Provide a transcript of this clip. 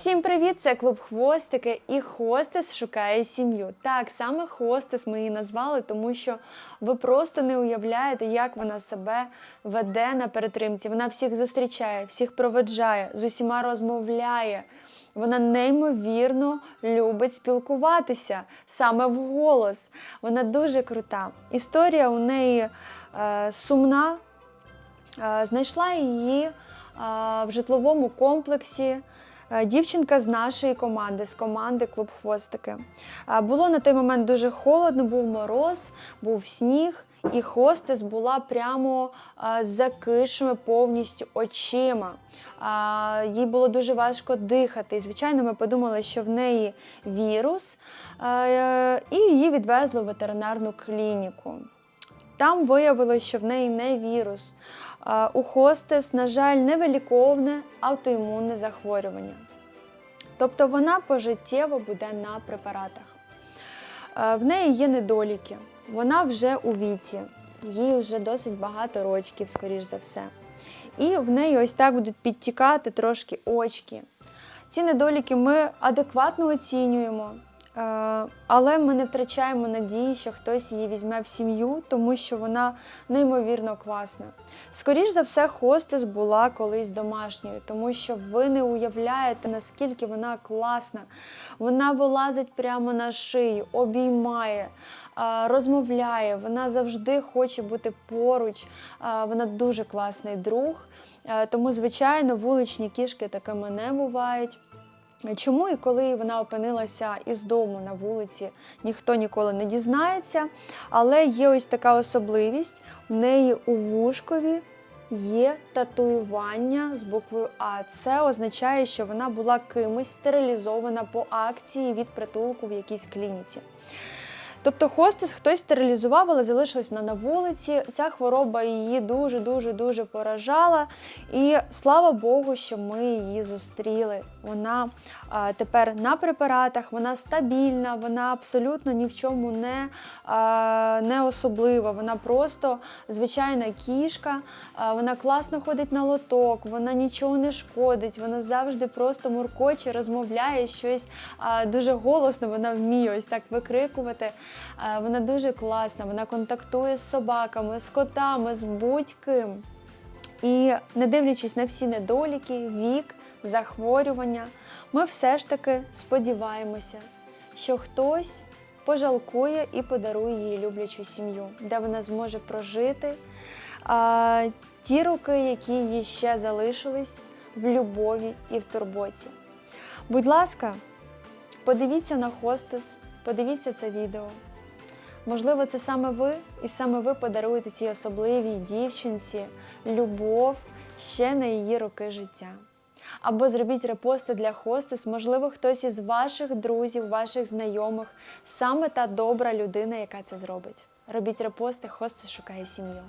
Всім привіт! Це клуб Хвостики і хостес шукає сім'ю. Так, саме хостес ми її назвали, тому що ви просто не уявляєте, як вона себе веде на перетримці. Вона всіх зустрічає, всіх проведжає, з усіма розмовляє. Вона неймовірно любить спілкуватися саме вголос. Вона дуже крута. Історія у неї е, сумна. Е, знайшла її е, в житловому комплексі. Е, Дівчинка з нашої команди, з команди Клуб Хвостики. Е, Було на той момент дуже холодно, був мороз, був сніг, і хостес була прямо е, з закишими повністю очима. Їй було дуже важко дихати. І, звичайно, ми подумали, що в неї вірус, і її відвезли в ветеринарну клініку. Там виявилося, що в неї не вірус. У хостес, на жаль, невиліковне аутоімунне захворювання. Тобто вона пожиттєво буде на препаратах. В неї є недоліки. Вона вже у віці, їй вже досить багато рочків, скоріш за все. І в неї ось так будуть підтікати трошки очки. Ці недоліки ми адекватно оцінюємо, але ми не втрачаємо надії, що хтось її візьме в сім'ю, тому що вона неймовірно класна. Скоріш за все, хостес була колись домашньою, тому що ви не уявляєте, наскільки вона класна. Вона вилазить прямо на шию, обіймає, е, розмовляє. Вона завжди хоче бути поруч. Е, Вона дуже класний друг. Е, Тому, звичайно, вуличні кішки такими не бувають. Чому і коли вона опинилася із дому на вулиці, ніхто ніколи не дізнається. Але є ось така особливість: в неї у вушкові є татуювання з буквою А. Це означає, що вона була кимось стерилізована по акції від притулку в якійсь клініці. Тобто хостес хтось стерилізував, але залишилась на вулиці. Ця хвороба її дуже дуже дуже поражала. І слава Богу, що ми її зустріли. Вона а, тепер на препаратах, вона стабільна, вона абсолютно ні в чому не, а, не особлива. Вона просто звичайна кішка, а, вона класно ходить на лоток, вона нічого не шкодить, вона завжди просто муркоче, розмовляє щось а, дуже голосно, вона вміє ось так викрикувати. А, Вона дуже класна, вона контактує з собаками, з котами, з будь-ким. І не дивлячись на всі недоліки, вік, захворювання, ми все ж таки сподіваємося, що хтось пожалкує і подарує їй люблячу сім'ю, де вона зможе прожити а, ті роки, які їй ще залишились в любові і в турботі. Будь ласка, подивіться на хостес, подивіться це відео. Можливо, це саме ви, і саме ви подаруєте цій особливій дівчинці любов ще на її роки життя. Або зробіть репости для хостес, можливо, хтось із ваших друзів, ваших знайомих, саме та добра людина, яка це зробить. Робіть репости, хостес шукає сім'ю.